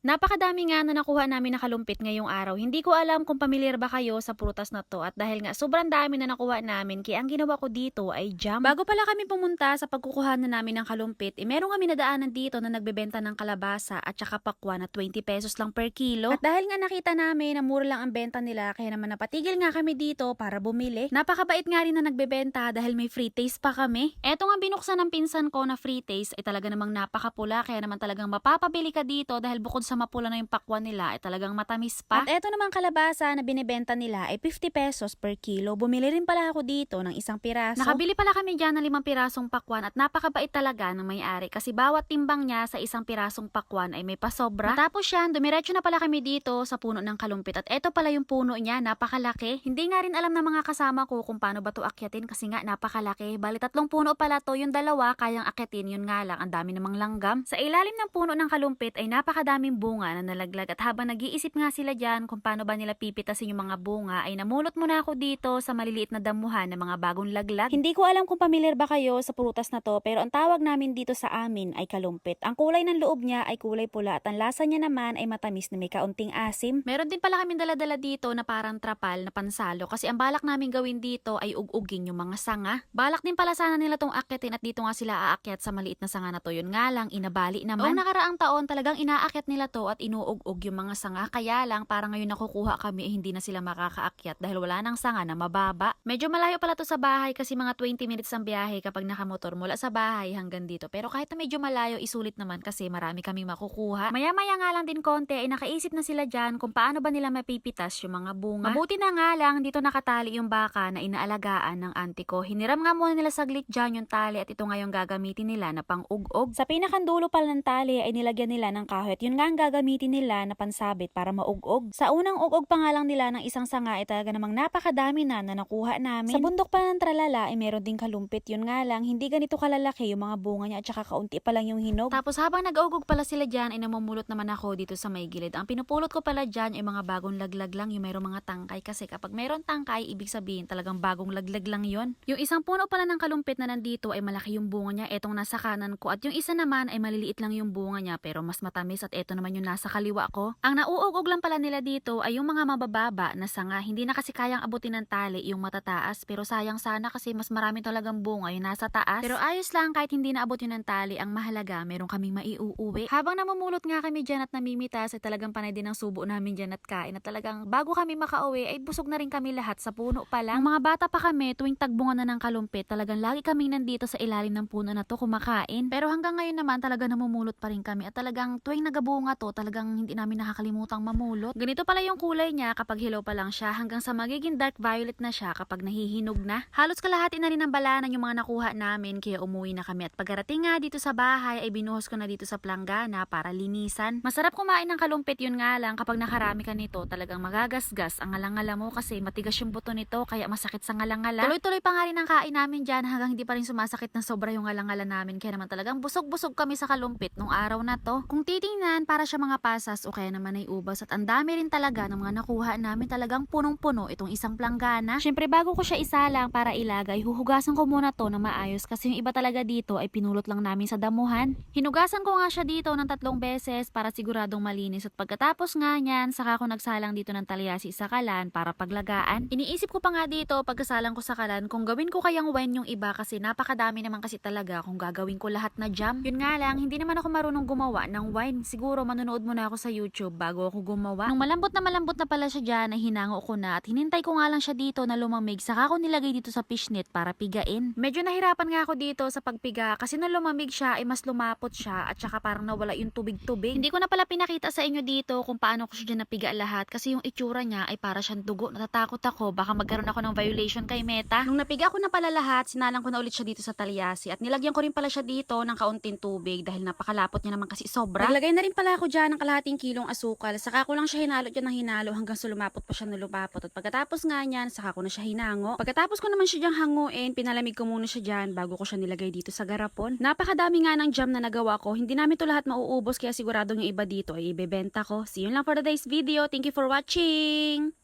Napakadami nga na nakuha namin na kalumpit ngayong araw. Hindi ko alam kung pamilyar ba kayo sa prutas na to at dahil nga sobrang dami na nakuha namin kaya ang ginawa ko dito ay jam. Bago pala kami pumunta sa pagkukuha na namin ng kalumpit, eh, meron kami nadaanan dito na nagbebenta ng kalabasa at saka pakwan na 20 pesos lang per kilo. At dahil nga nakita namin na mura lang ang benta nila kaya naman napatigil nga kami dito para bumili. Napakabait nga rin na nagbebenta dahil may free taste pa kami. Eto nga binuksan ng pinsan ko na free taste ay talaga namang napakapula kaya naman talagang mapapabili ka dito dahil bukod sa mapula na yung pakwan nila ay talagang matamis pa. At eto naman kalabasa na binibenta nila ay 50 pesos per kilo. Bumili rin pala ako dito ng isang piraso. Nakabili pala kami dyan ng limang pirasong pakwan at napakabait talaga ng may-ari kasi bawat timbang niya sa isang pirasong pakwan ay may pasobra. Tapos yan, dumiretso na pala kami dito sa puno ng kalumpit at eto pala yung puno niya, napakalaki. Hindi nga rin alam ng mga kasama ko kung paano ba to akyatin kasi nga napakalaki. Bali tatlong puno pala to, yung dalawa kayang akyatin, yun nga lang, ang dami namang langgam. Sa ilalim ng puno ng kalumpit ay napakadaming bunga na nalaglag at habang nag-iisip nga sila dyan kung paano ba nila pipitasin yung mga bunga ay namulot muna ako dito sa maliliit na damuhan ng mga bagong laglag. Hindi ko alam kung pamilyar ba kayo sa prutas na to pero ang tawag namin dito sa amin ay kalumpit. Ang kulay ng loob niya ay kulay pula at ang lasa niya naman ay matamis na may kaunting asim. Meron din pala kaming daladala dito na parang trapal na pansalo kasi ang balak namin gawin dito ay ugugin yung mga sanga. Balak din pala sana nila tong akyatin at dito nga sila aakyat sa maliit na sanga na to. Yun nga lang, inabali naman. Noong nakaraang taon talagang inaakyat nila to at inuugog yung mga sanga. Kaya lang, para ngayon nakukuha kami eh, hindi na sila makakaakyat dahil wala nang sanga na mababa. Medyo malayo pala to sa bahay kasi mga 20 minutes ang biyahe kapag nakamotor mula sa bahay hanggang dito. Pero kahit na medyo malayo, isulit naman kasi marami kaming makukuha. Maya-maya nga lang din konti ay nakaisip na sila dyan kung paano ba nila mapipitas yung mga bunga. Mabuti na nga lang dito nakatali yung baka na inaalagaan ng auntie ko. Hiniram nga muna nila saglit dyan yung tali at ito nga yung gagamitin nila na pang ug-ug. Sa pinakandulo pala ng tali ay nilagyan nila ng kahoy at yun nga ang gagamitin nila na pansabit para maug-ug. Sa unang ug-ug pa nga lang nila ng isang sanga ay talaga namang napakadami na na nakuha namin. Sa bundok pa ng tralala ay meron ding kalumpit. Yun nga lang, hindi ganito kalalaki yung mga bunga niya at saka kaunti pa lang yung hinog. Tapos habang nag-ugog pala sila dyan ay namumulot naman ako dito sa may gilid. Ang pinupulot ko pala dyan ay mga bagong laglag lang yung mayroong mga tangkay kasi kapag mayroon tangkay, ibig sabihin talagang bagong laglag lang yon. Yung isang puno pala ng kalumpit na nandito ay malaki yung bunga niya, etong nasa kanan ko at yung isa naman ay maliliit lang yung bunga niya pero mas matamis at eto naman yung nasa kaliwa ko. Ang nauugog lang pala nila dito ay yung mga mabababa na sanga. Hindi na kasi kayang abutin ng tali yung matataas pero sayang sana kasi mas marami talagang bunga yung nasa taas. Pero ayos lang kahit hindi naabot yun ng tali, ang mahalaga meron kaming maiuuwi. Habang namumulot nga kami dyan at namimitas ay talagang panay din ang subo namin dyan at kain at talagang bago kami makauwi ay busog na rin kami lahat sa puno pa lang. Nung mga bata pa kami tuwing tagbungan na ng kalumpit talagang lagi kaming nandito sa ilalim ng puno na to kumakain. Pero hanggang ngayon naman talaga namumulot pa rin kami at talagang tuwing nagabunga to talagang hindi namin nakakalimutang mamulot. Ganito pala yung kulay niya kapag hilaw pa lang siya hanggang sa magiging dark violet na siya kapag nahihinog na. Halos kalahati na rin ng balanan yung mga nakuha namin kaya umuwi na kami at pagkarating nga dito sa bahay ay binuhos ko na dito sa planggana para linisan. Masarap kumain ng kalumpit yun nga lang kapag nakarami ka nito talagang magagasgas ang ngalangala mo kasi matigas yung buto nito kaya masakit sa ngalangala. Tuloy-tuloy pa nga rin ang kain namin dyan hanggang hindi pa rin sumasakit na sobra yung ngalangala namin kaya naman talagang busog-busog kami sa kalumpit nung araw na to. Kung titingnan para siya mga pasas o kaya naman ay ubas at ang dami rin talaga ng mga nakuha namin talagang punong-puno itong isang planggana. Syempre bago ko siya isalang para ilagay, huhugasan ko muna to na maayos kasi yung iba talaga dito ay pinulot lang namin sa damuhan. Hinugasan ko nga siya dito ng tatlong beses para siguradong malinis at pagkatapos nga niyan, saka ko nagsalang dito ng talyasi sa kalan para paglagaan. Iniisip ko pa nga dito pagkasalang ko sa kalan kung gawin ko kayang wine yung iba kasi napakadami naman kasi talaga kung gagawin ko lahat na jam. Yun nga lang, hindi naman ako marunong gumawa ng wine. Siguro manonood muna ako sa YouTube bago ako gumawa. Nung malambot na malambot na pala siya dyan, ay hinango ko na at hinintay ko nga lang siya dito na lumamig saka ko nilagay dito sa fishnet para pigain. Medyo nahirapan nga ako dito sa pagpiga kasi nung lumamig siya ay mas lumapot siya at saka parang nawala yung tubig-tubig. Hindi ko na pala pinakita sa inyo dito kung paano ko siya dyan napiga lahat kasi yung itsura niya ay para siyang dugo. Natatakot ako baka magkaroon ako ng violation kay Meta. Nung napiga ko na pala lahat, sinalang ko na ulit siya dito sa talyasi at nilagyan ko rin pala siya dito ng kaunting tubig dahil napakalapot niya naman kasi sobra. Naglagay na rin pala ako dyan ng kalahating kilong asukal. Saka ko lang siya hinalo dyan ng hinalo hanggang sa lumapot pa siya na lumapot. At pagkatapos nga niyan, saka ko na siya hinango. Pagkatapos ko naman siya dyang hanguin, pinalamig ko muna siya dyan bago ko siya nilagay dito sa garapon. Napakadami nga ng jam na nagawa ko. Hindi namin to lahat mauubos kaya siguradong yung iba dito ay ibebenta ko. See you lang for today's video. Thank you for watching!